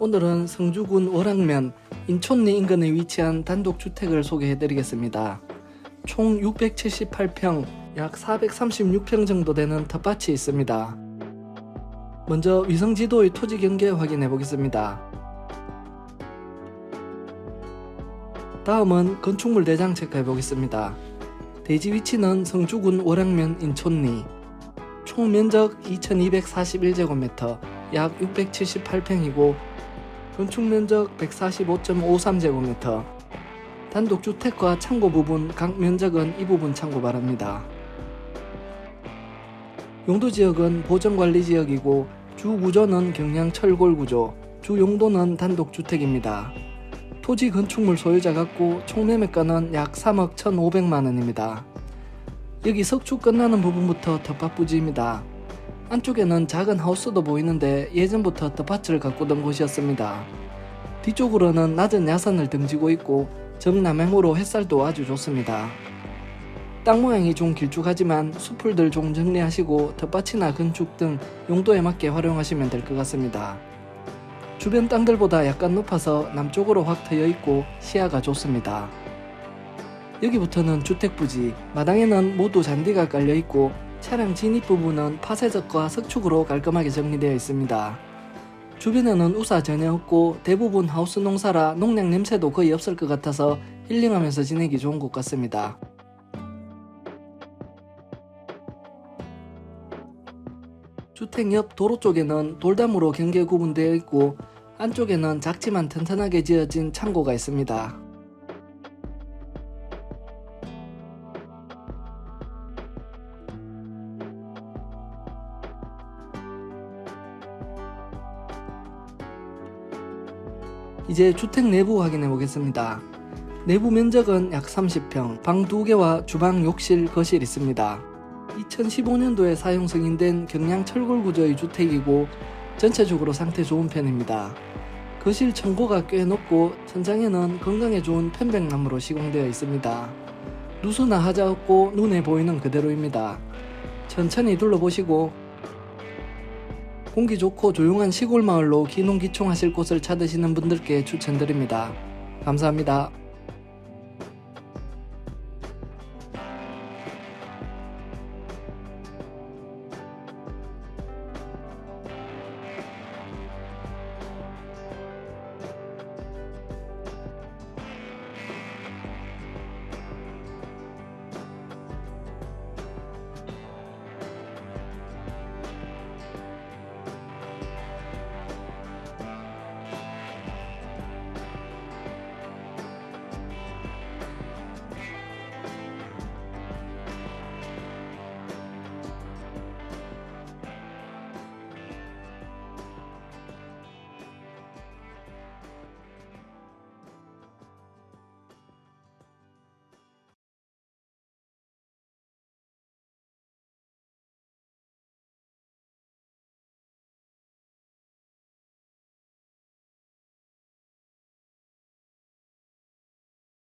오늘은 성주군 월항면 인촌리 인근에 위치한 단독주택을 소개해드리겠습니다. 총 678평, 약 436평 정도 되는 텃밭이 있습니다. 먼저 위성지도의 토지 경계 확인해 보겠습니다. 다음은 건축물 대장 체크해 보겠습니다. 대지 위치는 성주군 월항면 인촌리 총 면적 2241제곱미터 약 678평이고 건축 면적 145.53제곱미터 단독 주택과 창고 부분 각 면적은 이 부분 참고 바랍니다. 용도 지역은 보정 관리 지역이고 주 구조는 경량 철골 구조, 주 용도는 단독 주택입니다. 토지 건축물 소유자 같고 총 매매가는 약 3억 1,500만 원입니다. 여기 석축 끝나는 부분부터 텃밭 부지입니다. 안쪽에는 작은 하우스도 보이는데 예전부터 텃밭을 가꾸던 곳이었습니다. 뒤쪽으로는 낮은 야산을 등지고 있고 정남향으로 햇살도 아주 좋습니다. 땅 모양이 좀 길쭉하지만 수풀들 좀 정리하시고 텃밭이나 건축 등 용도에 맞게 활용하시면 될 것 같습니다. 주변 땅들보다 약간 높아서 남쪽으로 확 트여 있고 시야가 좋습니다. 여기부터는 주택부지, 마당에는 모두 잔디가 깔려 있고 차량 진입 부분은 파쇄적과 석축으로 깔끔하게 정리되어 있습니다. 주변에는 우사 전혀 없고 대부분 하우스 농사라 농약 냄새도 거의 없을 것 같아서 힐링하면서 지내기 좋은 곳 같습니다. 주택 옆 도로 쪽에는 돌담으로 경계 구분되어 있고 안쪽에는 작지만 튼튼하게 지어진 창고가 있습니다. 이제 주택 내부 확인해 보겠습니다. 내부 면적은 약 30평, 방 2개와 주방, 욕실, 거실 있습니다. 2015년도에 사용 승인된 경량 철골 구조의 주택이고 전체적으로 상태 좋은 편입니다. 거실 청고가 꽤 높고 천장에는 건강에 좋은 편백나무로 시공되어 있습니다. 누수나 하자 없고 눈에 보이는 그대로입니다. 천천히 둘러보시고 공기 좋고 조용한 시골 마을로 기농기촌하실 곳을 찾으시는 분들께 추천드립니다. 감사합니다.